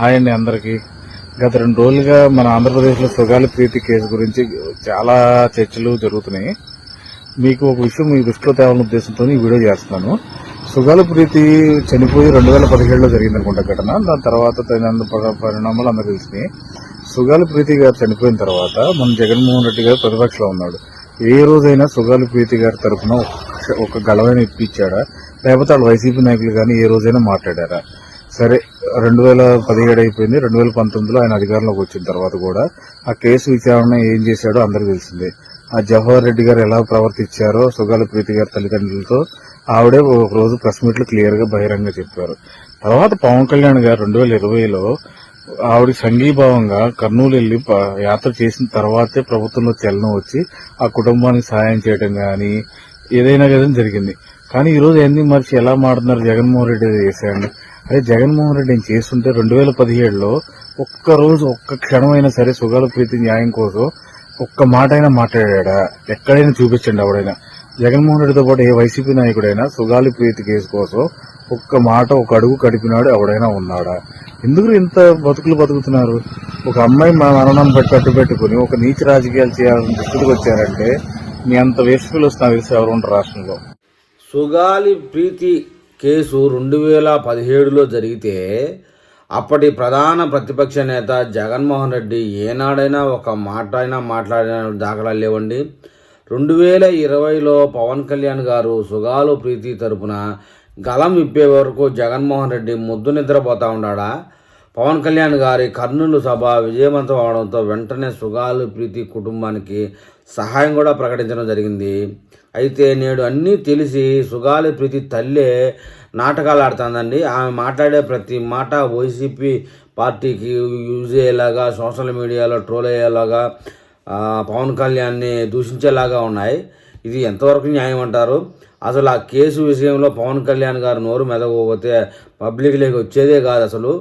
Hi అండి అందరికి. గత రెండు రోజులుగా మన ఆంధ్రప్రదేశ్లో సుగాలి ప్రీతి కేసు గురించి చాలా చర్చలు జరుగుతున్నాయి. మీకు ఒక విషయం మీ దృష్టిలో తేవాలని ఉద్దేశంతో ఈ వీడియో చేస్తున్నాను. సుగాలి ప్రీతి చనిపోయి రెండు వేల పదిహేడులో జరిగింది అనుకుంటా ఘటన. దాని తర్వాత తగిన ప- పరిణామాలు అందరూ తెలిసినాయి. సుగాలి ప్రీతి గారు చనిపోయిన తర్వాత మన జగన్మోహన్ రెడ్డి గారు ప్రతిపక్షంలో ఉన్నాడు. ఏ రోజైనా సుగాలి ప్రీతి గారి తరఫున ఒక- ఒక ఇప్పించాడా? లేకపోతే వాళ్ళు వైసీపీ నాయకులు కానీ ఏ రోజైనా మాట్లాడారా? సరే రెండు వేల పదిహేడు అయిపోయింది. రెండు వేల పంతొమ్మిదిలో ఆయన అధికారంలోకి వచ్చిన తర్వాత కూడా ఆ కేసు విచారణ ఏం చేశాడో అందరికీ తెలిసిందే. ఆ జవహర్ రెడ్డి గారు ఎలా ప్రవర్తించారో సుగాల ప్రీతి గారి తల్లిదండ్రులతో ఆవిడే ఒక రోజు ప్రెస్ మీట్లు క్లియర్గా బహిరంగ చెప్పారు. తర్వాత పవన్ కళ్యాణ్ గారు రెండు వేల ఇరవైలో ఆవిడ సంఘీభావంగా కర్నూలు వెళ్ళి యాత్ర చేసిన తర్వాతే ప్రభుత్వంలో చలనం వచ్చి ఆ కుటుంబానికి సహాయం చేయడం గాని ఏదైనా కదా జరిగింది. కానీ ఈ రోజు ఎన్ని మరిచి ఎలా మాడుతున్నారు జగన్మోహన్ రెడ్డి అది చేశాడు అదే జగన్మోహన్ రెడ్డి నేను చేస్తుంటే రెండు వేల పదిహేడులో ఒక్క రోజు ఒక్క క్షణమైనా సరే సుగాల ప్రీతి న్యాయం కోసం ఒక్క మాట అయినా మాట్లాడా ఎక్కడైనా చూపించండి ఎవడైనా జగన్మోహన్ రెడ్డితో పాటు ఏ వైసీపీ నాయకుడైనా సుగాలి ప్రీతి కేసు కోసం ఒక్క మాట ఒక అడుగు కడిపినాడు ఎవడైనా ఉన్నాడా? ఎందుకు ఇంత బతుకులు బతుకుతున్నారు? ఒక అమ్మాయి మా మరణం పెట్టి పెట్టుకుని ఒక నీచ రాజకీయాలు చేయాలని దృష్టికి వచ్చారంటే మీ అంత వేసుకులు వస్తున్నా తెలిసి ఎవరు ఉంటారు రాష్ట్రంలో. సుగాలి ప్రీతి కేసు రెండు వేల పదిహేడులో జరిగితే అప్పటి ప్రధాన ప్రతిపక్ష నేత జగన్మోహన్ రెడ్డి ఏనాడైనా ఒక మాట అయినా మాట్లాడిన దాఖలాలు లేవండి. రెండు వేల ఇరవైలో పవన్ కళ్యాణ్ గారు సుగాలు ప్రీతి తరపున గలం విప్పే వరకు జగన్మోహన్ రెడ్డి ముద్దు నిద్రపోతా ఉన్నాడా పవన్ కళ్యాణ్ గారి కర్నూలు సభ విజయవంతం అవడంతో వెంటనే సుగాలు ప్రీతి కుటుంబానికి సహాయం కూడా ప్రకటించడం జరిగింది. అయితే నేడు అన్నీ తెలిసి సుగాలి ప్రీతి తల్లే నాటకాలు ఆడుతుందండి. ఆమె మాట్లాడే ప్రతి మాట వైసీపీ పార్టీకి యూజ్ అయ్యేలాగా సోషల్ మీడియాలో ట్రోల్ అయ్యేలాగా పవన్ కళ్యాణ్ని దూషించేలాగా ఉన్నాయి. ఇది ఎంతవరకు న్యాయం అంటారు? అసలు ఆ కేసు విషయంలో పవన్ కళ్యాణ్ గారు నోరు మెదకపోతే పబ్లిక్లోకి వచ్చేదే కాదు అసలు.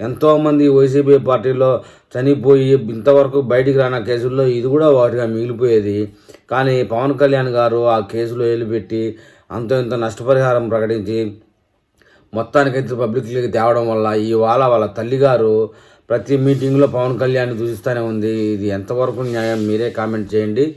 ఎంతోమంది వైసీపీ పార్టీలో చనిపోయి ఇంతవరకు బయటికి రాన కేసుల్లో ఇది కూడా వాటిగా మిగిలిపోయేది. కానీ పవన్ కళ్యాణ్ గారు ఆ కేసులో ఏలుపెట్టి అంత ఇంత నష్టపరిహారం ప్రకటించి మొత్తానికైతే పబ్లిక్లోకి తేవడం వల్ల ఇవాళ వాళ్ళ తల్లిగారు ప్రతి మీటింగ్లో పవన్ కళ్యాణ్ దూషిస్తూనే ఉంది. ఇది ఎంతవరకు న్యాయం? మీరే కామెంట్ చేయండి.